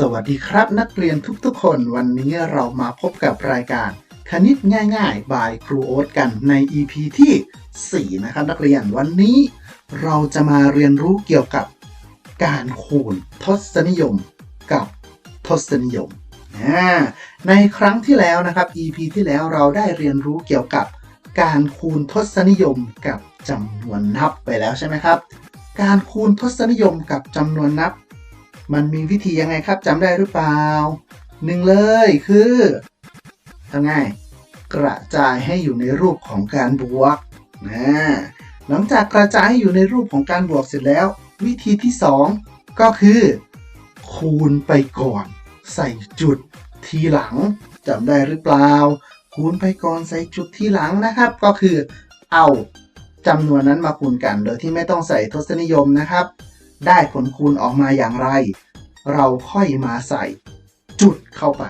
สวัสดีครับนักเรียนทุกๆ คนวันนี้เรามาพบกับรายการ คณิตง่ายๆ บายครูโอ๊ตกันใน EP ที่ 4 นะครับ นักเรียนวันนี้เราจะมาเรียนรู้เกี่ยวกับการคูณทศนิยมกับทศนิยมอ่าในครั้งที่แล้วนะครับ EP ที่แล้วเราได้เรียนรู้เกี่ยวกับการคูณทศนิยมกับจำนวนนับไปแล้วใช่ไหมครับ การคูณทศนิยมกับจำนวนนับ มันมีวิธียังไงครับจำได้หรือเปล่าหนึ่งเลยคือทำไงกระจายให้อยู่ในรูปของการบวกนะหลังจากกระจายให้อยู่ในรูปของการบวกเสร็จแล้ว วิธีที่สองก็คือ คูณไปก่อน ใส่จุดทีหลังจำได้หรือเปล่า คูณไปก่อนใส่จุดทีหลังนะครับ ก็คือเอาจำนวนนั้นมาคูณกัน โดยที่ไม่ต้องใส่ทศนิยมนะครับ ได้ผลคูณออกมาอย่างไร เราค่อยมาใส่จุดเข้าไป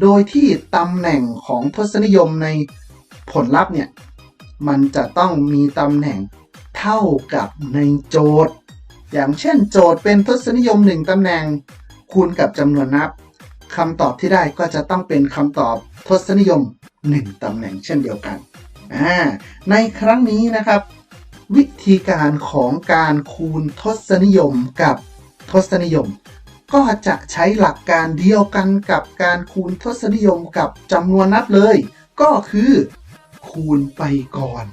โดยที่ตำแหน่งของทศนิยมในผลลัพธ์เนี่ย มันจะต้องมีตำแหน่งเท่ากับในโจทย์ อย่างเช่นโจทย์เป็นทศนิยม 1ตำแหน่ง คูณกับจำนวนนับคำตอบที่ได้ก็จะต้องเป็นคำตอบทศนิยม 1ตำแหน่งเช่นเดียวกันอ่าในครั้งนี้นะครับ วิธีการของการคูณทศนิยมกับทศนิยม ก็จะใช้หลักการเดียวกันกับการคูณทศนิยมกับจำนวนนับเลย ก็คือคูณไปก่อน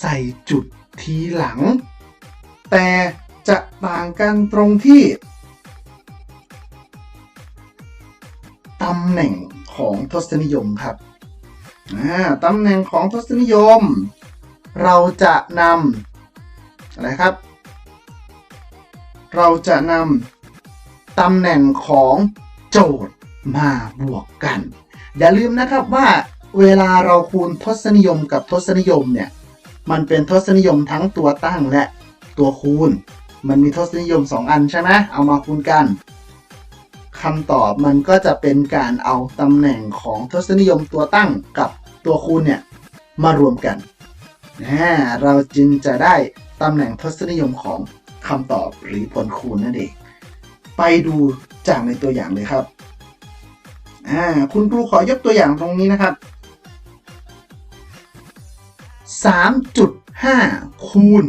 ใส่จุดทีหลัง แต่จะต่างกันตรงที่ตำแหน่งของทศนิยมครับตำแหน่งของทศนิยม เราจะนำอะครับ เราจะนำตำแหน่งของโจทย์มาบวกกัน อย่าลืมนะครับว่าเวลาเราคูณทศนิยมกับทศนิยมเนี่ยมันเป็นทศนิยมทั้งตัวตั้งและตัวคูณ มันมีทศนิยม 2 อันใช่ไหมเอามาคูณกันคำตอบมันก็จะเป็นการเอาตำแหน่งของทศนิยมตัวตั้งกับตัวคูณเนี่ยมารวมกันนะเราจึงจะได้ ตำแหน่งทศนิยมของคำตอบหรือผลคูณนั่นเอง ไปดูจากในตัวอย่างเลยครับ อ่า คุณครูขอยกตัวอย่างตรงนี้นะครับ 3.5 คูณ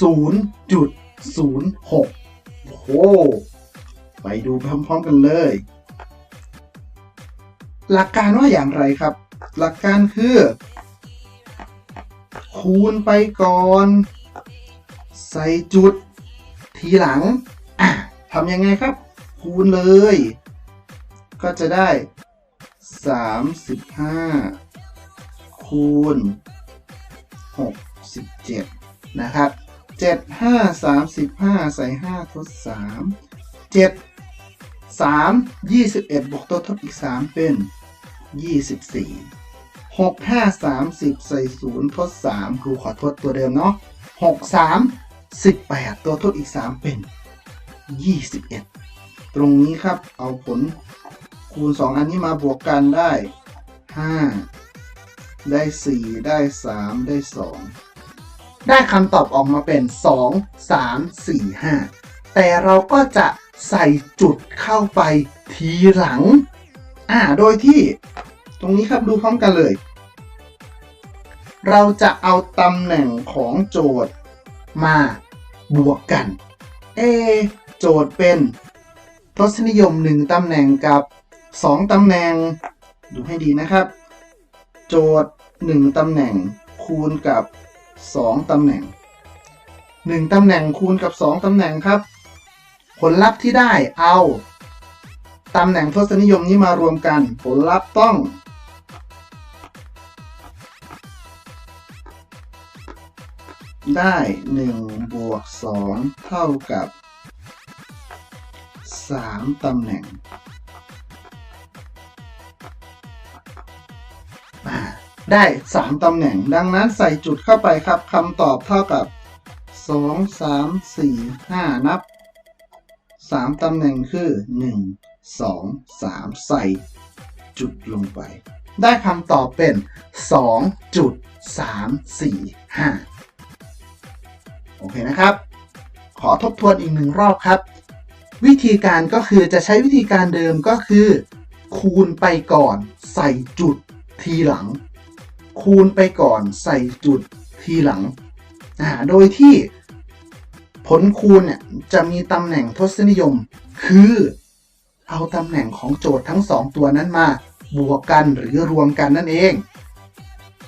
0.06 โอ้โห ไปดูพร้อมๆกันเลย หลักการว่าอย่างไรครับ หลักการคือ คูณไปก่อน ใส่จุด ทีหลังอะทำยังไงครับ คูณเลย ก็จะได้ 35 คูณ 67 นะครับ 7 5 35 ใส่ 5 ทด 3 7 3 21 บวกตัวทดอีก 3 เป็น 24หกห้าสามสิบใส่ศูนย์ทดสามครูขอทดตัวเดิมเนาะหก สามสิบแปดตัวทดอีกสามเป็นยี่สิบเอ็ดตรงนี้ครับเอาผลคูณสองอันนี้มาบวกกันได้ห้าได้สี่ได้สามได้สองได้คำตอบออกมาเป็นสองสามสี่ห้าแต่เราก็จะใส่จุดเข้าไปทีหลัง อ่า โดยที่ตรงนี้ครับดูพร้อมกันเลย เราจะเอาตำแหน่งของโจทย์ มาบวกกัน เอ โจทย์เป็นทศนิยม 1ตำแหน่งกับ 2ตำแหน่ง ดูให้ดีนะครับ โจทย์ 1ตำแหน่งคูณกับ 2ตำแหน่ง 1ตำแหน่งคูณกับ 2ตำแหน่งครับ ผลลัพธ์ที่ได้เอาตำแหน่งทศนิยมนี้มารวมกัน ผลลัพธ์ต้อง ได้1บวก2เท่ากับ 3 ตำแหน่งได้ 3 ตำแหน่ง ดังนั้นใส่จุดเข้าไปครับคำตอบเท่ากับ 2 3 4 5 นับ 3 ตำแหน่งคือ 1 2 3 ใส่จุดลงไป ได้คำตอบเป็น2จุด3 4 5 โอเคนะครับ ขอทบทวนอีกหนึ่งรอบครับ วิธีการก็คือจะใช้วิธีการเดิมก็คือ คูณไปก่อนใส่จุดทีหลัง คูณไปก่อนใส่จุดทีหลังอ่าโดยที่ผลคูณเนี่ยจะมีตำแหน่งทศนิยม คือเอาตำแหน่งของโจทย์ทั้งสองตัวนั้นมา บวกกันหรือรวมกันนั่นเอง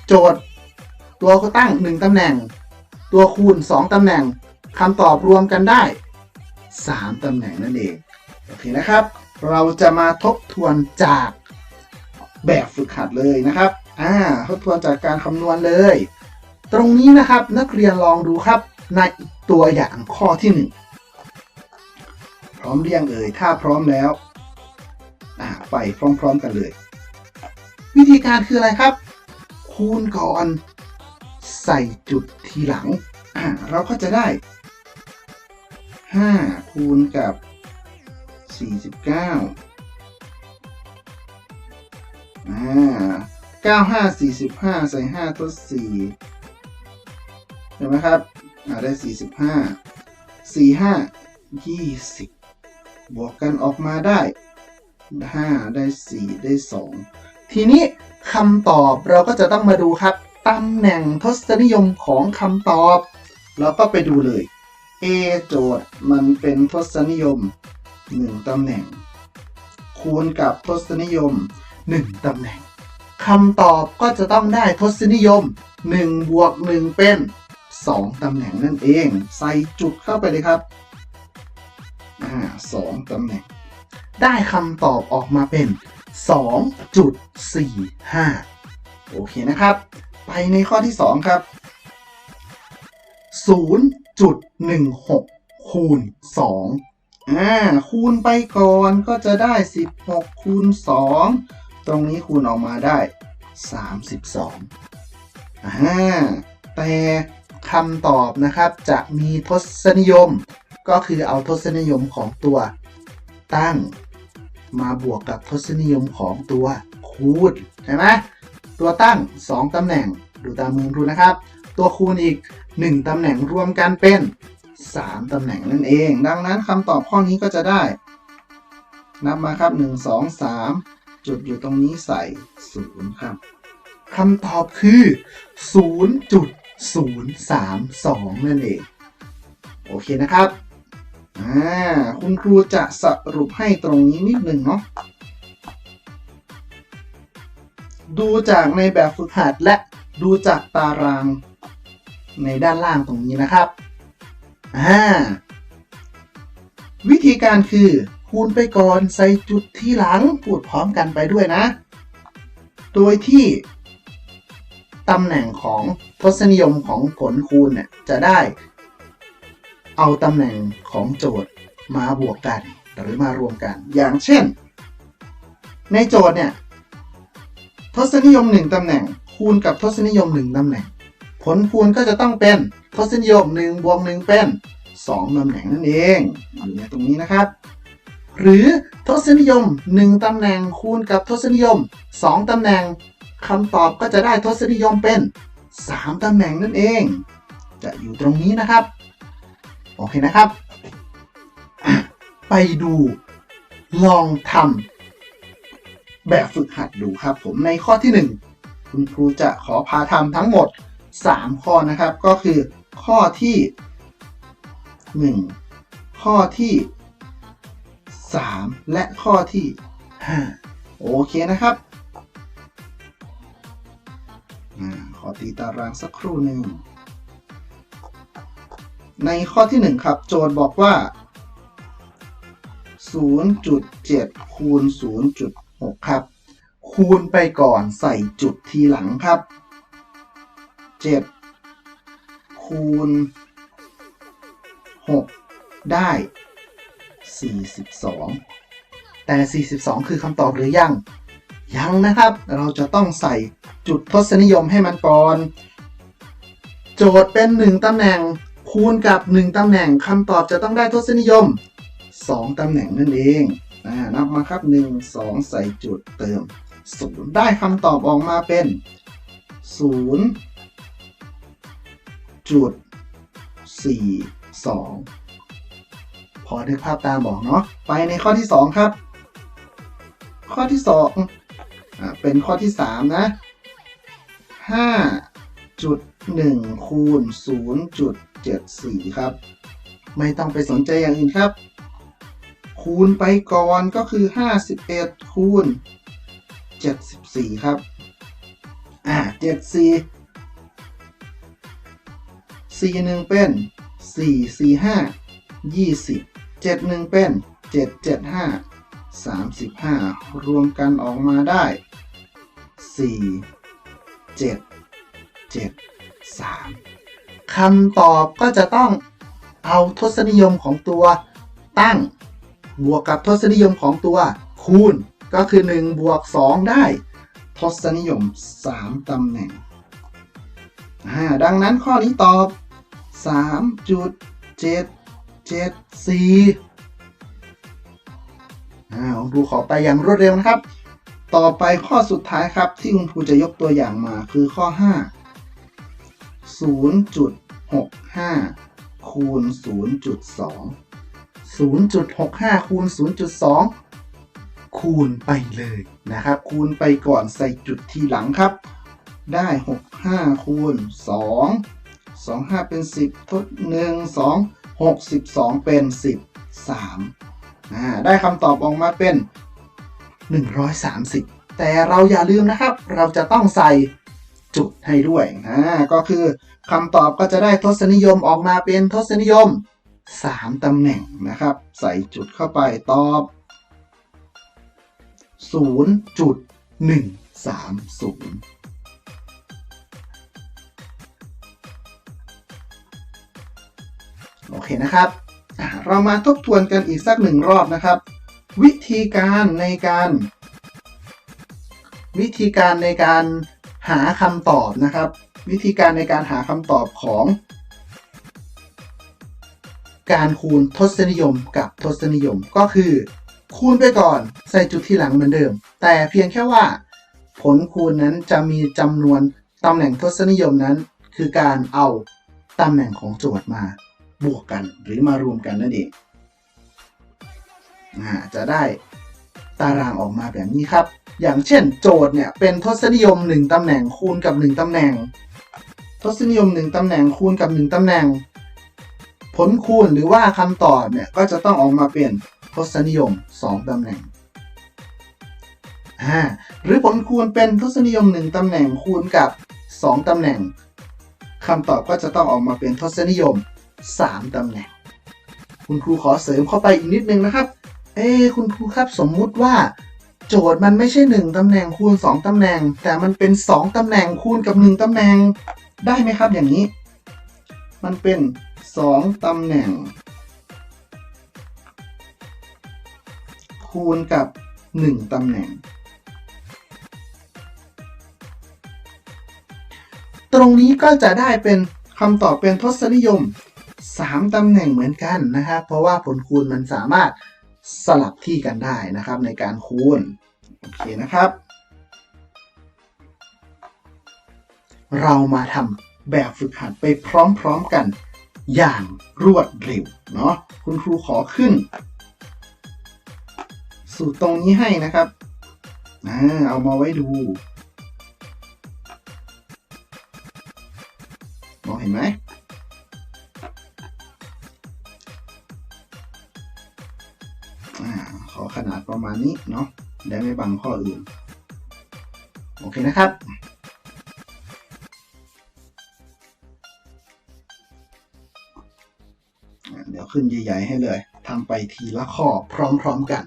โจทย์ตัวก็ตั้ง 1ตำแหน่ง ตัวคูณ 2 ตำแหน่งคำตอบรวมกันได้ 3 ตำแหน่งนั่นเอง โอเคนะครับ เราจะมาทบทวนจากแบบฝึกหัดเลยนะครับอ่าทบทวนจากการคำนวณเลย ตรงนี้นะครับนักเรียนลองดูครับในตัวอย่างข้อที่ 1 พร้อมเรียงเอ่ยถ้าพร้อมแล้วอ่าไปพร้อมๆกันเลย วิธีการคืออะไรครับ คูณก่อน ส่จุดทีหลัง อ่าเราก็จะได้ 5 คูณกับ 49อ่า95 45 ใส่ 5 ทด4เห็นไหมครับ อ่า ได้ 45 45 20 บวกกันออกมาได้ 5 ได้ 4 ได้ 2 ทีนี้คำตอบเราก็จะต้องมาดูครับ ตำแหน่งทศนิยมของคำตอบ เราก็ไปดูเลย A โจทย์มันเป็นทศนิยม 1ตำแหน่ง คูณกับทศนิยม 1ตำแหน่งคำตอบก็จะต้องได้ทศนิยม1บวก1เป็น 2ตำแหน่งนั่นเอง ใส่จุดเข้าไปเลยครับอ่า2ตำแหน่ง ได้คำตอบออกมาเป็น 2.45 โอเคนะครับ ไปในข้อที่ 2 ครับ 0.16 คูณ 2 อ่า คูณไปก่อนก็จะได้ 16 คูณ 2 ตรงนี้คูณออกมาได้ 32อ่าแต่คำตอบนะครับจะมีทศนิยม ก็คือเอาทศนิยมของตัวตั้ง มาบวกกับทศนิยมของตัวคูณใช่ไหม ตัวตั้ง 2 ตำแหน่งดูตามมือครูนะครับ ตัวคูณอีก 1 ตำแหน่งรวมกันเป็น 3 ตำแหน่งนั่นเอง ดังนั้นคำตอบข้อนี้ก็จะได้ นับมาครับ 1 2 3 จุดอยู่ตรงนี้ใส่ 0 ครับคำตอบคือ 0.032 นั่นเอง โอเคนะครับ อ่า คุณครูจะสรุปให้ตรงนี้นิดหนึ่งเนาะ ดูจากในแบบฝึกหัดและดูจากตารางในด้านล่างตรงนี้นะครับอ่าวิธีการคือคูณไปก่อนใส่จุดที่หลังพูดพร้อมกันไปด้วยนะ โดยที่ตำแหน่งของทศนิยมของผลคูณเนี่ยจะได้ เอาตำแหน่งของโจทย์มาบวกกัน หรือมารวมกัน อย่างเช่น ในโจทย์เนี่ย ทศนิยม 1ตำแหน่ง คูณกับทศนิยม 1ตำแหน่ง ผลคูณก็จะต้องเป็นทศนิยม1บวก1เป็น2ตำแหน่งนั่นเองอยู่ในตรงนี้นะครับ หรือทศนิยม 1ตำแหน่งคูณกับทศนิยม 2ตำแหน่งคำตอบก็จะได้ทศนิยมเป็น 3ตำแหน่งนั่นเอง จะอยู่ตรงนี้นะครับ โอเคนะครับ ไปดูลองทำ แบบฝึกหัดดูครับ ผมในข้อที่ 1 คุณครูจะขอพาทำทั้งหมด 3 ข้อนะครับ ก็คือข้อที่ 1 ข้อที่ 3 และข้อที่ 5 โอเคนะครับอขอตีตารางสักครู่หนึ่ง ในข้อที่ 1 ครับ โจทย์บอกว่า0.7คูณ 6 ครับ คูณไปก่อนใส่จุดทีหลังครับ 7 คูณ 6 ได้ 42 แต่ 42 คือคำตอบหรือยัง ยังนะครับ เราจะต้องใส่จุดทศนิยมให้มันก่อน โจทย์เป็น 1ตำแหน่งคูณกับ 1ตำแหน่งคำตอบจะต้องได้ทศนิยม 2ตำแหน่งนั่นเอง นับมาครับ 1 2 ใส่จุดเติม 0 ได้คำตอบออกมาเป็น 0 จุด 4 2 พอนึกภาพตามบอกเนาะ ไปในข้อที่ 2 ครับ ข้อที่2อ่าเป็นข้อที่ 3 นะ5.1คูณ0.74 ครับ ไม่ต้องไปสนใจอย่างอื่นครับ คูณไปก่อนก็คือ 51 คูณ 74 ครับ อ่า 74 4 1 เป็น 4 4 5 20 7 1 เป็น 7 7 5 35 รวมกันออกมาได้ 4 7 7 3คำตอบก็จะต้องเอาทศนิยมของตัวตั้ง บวกกับทศนิยมของตัวคูณ ก็คือ 1 บวก 2 ได้ ทศนิยม 3 ตำแหน่ง ดังนั้นข้อนี้ตอบ 3.774อ่าคุณครูขอไปอย่างรวดเร็วนะครับ ต่อไปข้อสุดท้ายครับ ที่คุณครูจะยกตัวอย่างมาคือข้อ 5 0.65 คูณ 0.2 0.65 คูณ 0.2 คูณไปเลยนะครับ คูณไปก่อนใส่จุดทีหลังครับ ได้ 65 คูณ 2 2 5 เป็น 10 ทด 1 2 62 เป็น 13อ่าได้คำตอบออกมาเป็น 130 แต่เราอย่าลืมนะครับ เราจะต้องใส่จุดให้ด้วยอ่าก็คือคำตอบก็จะได้ทศนิยมออกมาเป็นทศนิยม 3 ตำแหน่งนะครับ ใส่จุดเข้าไปตอบ 0.130โอเคนะครับ เรามาทบทวนกันอีกสักหนึ่งรอบนะครับ วิธีการในการ วิธีการในการหาคำตอบนะครับ วิธีการในการหาคำตอบของ การคูณทศนิยมกับทศนิยมก็คือ คูณไปก่อนใส่จุดที่หลังเหมือนเดิม แต่เพียงแค่ว่า ผลคูณนั้นจะมีจำนวนตำแหน่งทศนิยมนั้น คือการเอาตำแหน่งของโจทย์มาบวกกันหรือมารวมกันนั่นเองอจะได้ตารางออกมาแบบนี้ครับ อย่างเช่นโจทย์เนี่ยเป็นทศนิยม 1ตำแหน่งคูณกับ 1ตำแหน่ง ทศนิยม 1ตำแหน่งคูณกับ 1ตำแหน่ง ลคูณหรือว่าคำตอบเนี่ยก็จะต้องออกมาเป็นทศนิยม 2ตำแหน่งหรือผลคูณเป็นทศนิยม 1ตำแหน่งคูณกับ 2ตำแหน่งคำตอบก็จะต้องออกมาเป็นทศนิยม 3ตำแหน่ง คุณครูขอเสริมเข้าไปอีกนิดนึงนะครับ เอ้คุณครูครับสมมุติว่า โจทย์มันไม่ใช่ 1ตำแหน่งคูณ 2ตำแหน่ง แต่มันเป็น 2ตำแหน่งคูณกับ 1ตำแหน่งได้ไหมครับอย่างนี้ มันเป็น 2ตำแหน่ง คูณกับ1ตำแหน่ง ตรงนี้ก็จะได้เป็นคำตอบเป็นทศนิยม3ตำแหน่งเหมือนกันนะครับ เพราะว่าผลคูณมันสามารถสลับที่กันได้นะครับในการคูณ โอเคนะครับ เรามาทำแบบฝึกหัดไปพร้อมๆกัน อย่างรวดเร็วเนาะคุณครูขอขึ้น สูตรตรงนี้ให้นะครับอ่าเอามาไว้ดูมองเห็นไหมขอขนาดประมาณนี้เนาะได้ไม่บังข้ออื่น โอเคนะครับ ขึ้นใหญ่ ๆ ให้เลยทำไปทีละข้อพร้อม ๆ กัน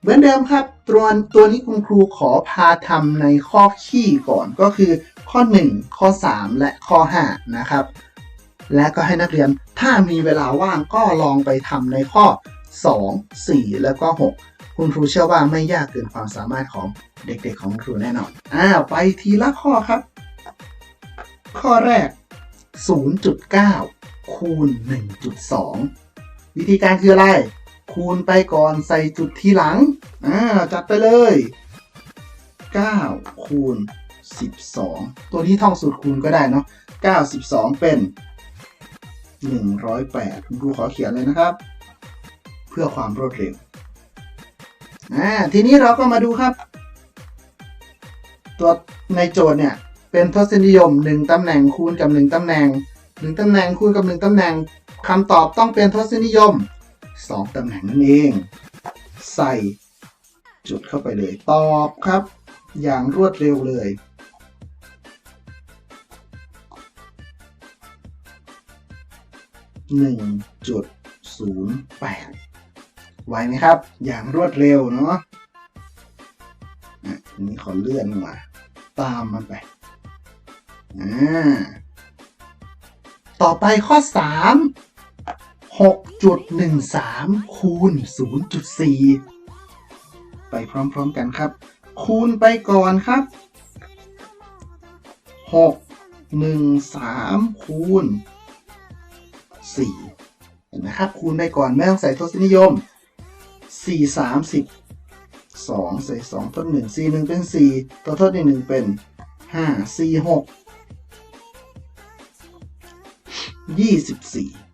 เหมือนเดิมครับ ตัวตัวนี้คุณครูขอพาทำในข้อขี้ก่อนก็คือ ข้อ 1 ข้อ 3 และข้อ 5 นะครับ และก็ให้นักเรียนถ้ามีเวลาว่างก็ลองไปทำในข้อ 2 4 แล้วก็ 6 คุณครูเชื่อว่าไม่ยากเกินความสามารถของเด็กๆของครูแน่นอนอ่าไปทีละข้อครับ ข้อแรก 0.9 คูณ 1.2 วิธีการคืออะไร คูณไปก่อนใส่จุดที่หลัง อ่า จัดไปเลย 9 คูณ 12 ตัวที่ท่องสูตรคูณก็ได้เนาะ9 12 เป็น 108คุณครูขอเขียนเลยนะครับ เพื่อความรวดเร็ว อ่า ทีนี้เราก็มาดูครับ ตัวในโจทย์เนี่ย เป็นทศนิยม 1ตำแหน่งคูณกับ 1ตำแหน่ง 1ตำแหน่งคูณกับ 1ตำแหน่ง คำตอบต้องเป็นทศนิยม 2ตำแหน่งนั่นเอง ใส่ จุดเข้าไปเลย ตอบครับ อย่างรวดเร็วเลย 1.08 ไวไหมครับ อย่างรวดเร็วเนาะอะนี้ขอเลื่อนมาตามมันไป อ่าต่อไปข้อ 3 6.13 คูณ 0.4 ไปพร้อมๆกันครับ คูณไปก่อนครับ 6 1 3 คูณ 4 เห็นไหมครับ คูณไปก่อนไม่ต้องใส่ทศนิยม 4 30 2 ใส่2ทด1 4 1 เป็น 4 ตัวทดอีก1เป็น 5 4 6 24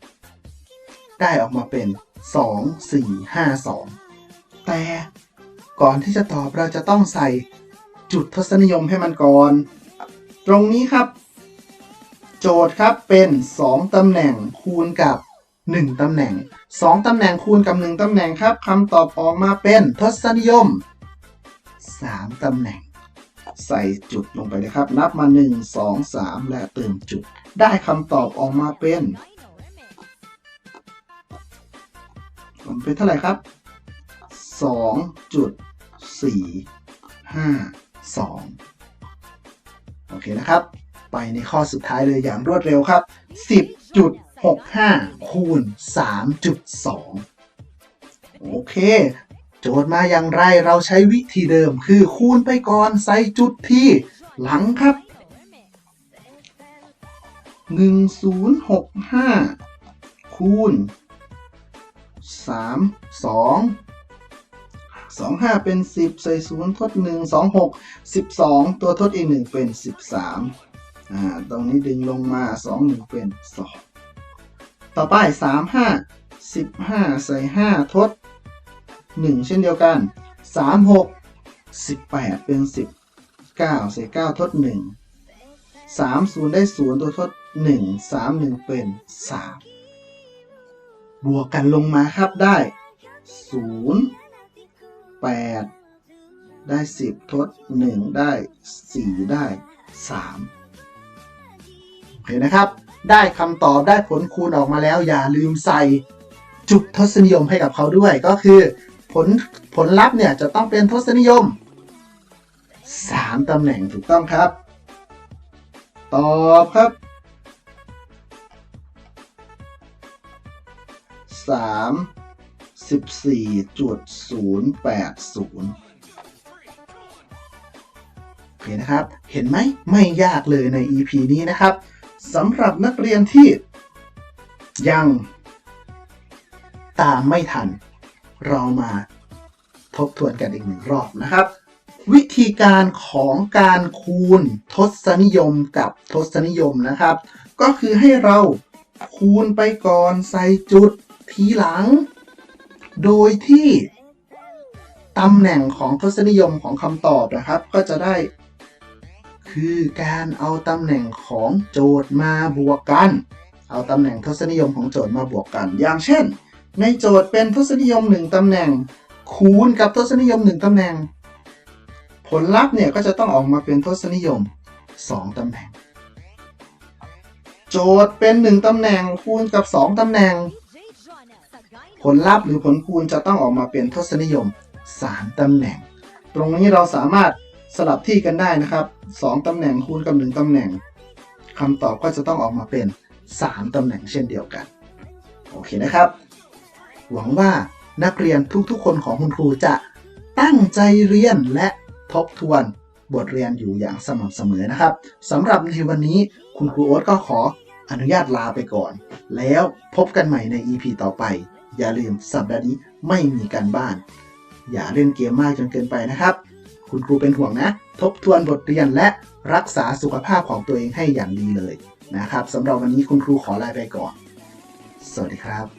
ได้ออกมาเป็น 2 4 5 2 แต่ก่อนที่จะตอบเราจะต้องใส่จุดทศนิยมให้มันก่อน ตรงนี้ครับ โจทย์ครับเป็น 2 ตำแหน่งคูณกับ 1 ตำแหน่ง 2 ตำแหน่งคูณกับ 1 ตำแหน่งครับคำตอบออกมาเป็นทศนิยม 3 ตำแหน่ง ใส่จุดลงไปเลยครับ นับมา 1 2 3 และเติมจุด ได้คำตอบออกมาเป็น มันเป็นเท่าไหร่ครับ 2.452 โอเคนะครับ ไปในข้อสุดท้ายเลยอย่างรวดเร็วครับ 10.65 คูณ 3.2 โอเค โจทย์มาอย่างไรเราใช้วิธีเดิมคือคูณไปก่อนใส่จุดที่หลังครับ 1065 คูณ 3 2 2 5เป็น10ใส่0ทด1 2 6 12ตัวทดอีก1เป็น13อ่าตรงนี้ดึงลงมา2 1เป็น2ต่อไป3 5 15ใส่5ทด1เช่นเดียวกัน3 6 18เป็น19ใส่9ทด1 3 0ได้0ตัวทด1 3 1เป็น3 บวกกันลงมาครับได้0 8ได้10ทด1ได้4ได้3โอเคนะครับ ได้คำตอบได้ผลคูณออกมาแล้ว อย่าลืมใส่จุดทศนิยมให้กับเขาด้วยก็คือผลผลลัพธ์เนี่ยจะต้องเป็นทศนิยม 3ตำแหน่งถูกต้องครับ ตอบครับ สามสิบสี่จุดศูนย์แปดศูนย์โอเคนะครับ เห็นไหมไม่ยากเลยใน EP นี้นะครับสำหรับนักเรียนที่ยังตามไม่ทัน เรามาทบทวนกันอีกหนึ่งรอบนะครับ วิธีการของการคูณทศนิยมกับทศนิยมนะครับ ก็คือให้เราคูณไปก่อนใส่จุด ทีหลัง โดยที่ตำแหน่งของทศนิยมของคำตอบนะครับ ก็จะได้ คือการเอาตำแหน่งของโจทย์มาบวกกัน เอาตำแหน่งทศนิยมของโจทย์มาบวกกัน อย่างเช่น ในโจทย์เป็นทศนิยม1ตำแหน่ง คูณกับทศนิยม1ตำแหน่ง ผลลัพธ์เนี่ยก็จะต้องออกมาเป็นทศนิยม 2ตำแหน่ง โจทย์เป็น 1ตำแหน่งคูณกับ 2ตำแหน่ง ลลัพธ์หรือผลคูณจะต้องออกมาเป็นทศนิยม 3ตำแหน่ง ตรงนี้เราสามารถสลับที่กันได้นะครับ 2ตำแหน่งคูณกับ 1ตำแหน่งคำตอบก็จะต้องออกมาเป็น 3ตำแหน่งเช่นเดียวกัน โอเคนะครับ หวังว่านักเรียนทุกๆ คนของคุณครูจะตั้งใจเรียนและทบทวนบทเรียนอยู่อย่างสม่ำเสมอนะครับสำหรับในวันนี้คุณครูโอ๊ตก็ขออนุญาตลาไปก่อน แล้วพบกันใหม่ใน EP ต่อไป อย่าลืมสัปดาห์นี้ไม่มีการบ้าน อย่าเล่นเกมมากจนเกินไปนะครับ คุณครูเป็นห่วงนะ ทบทวนบทเรียนและรักษาสุขภาพของตัวเองให้อย่างดีเลยนะครับสำหรับวันนี้คุณครูขอลาไปก่อน สวัสดีครับ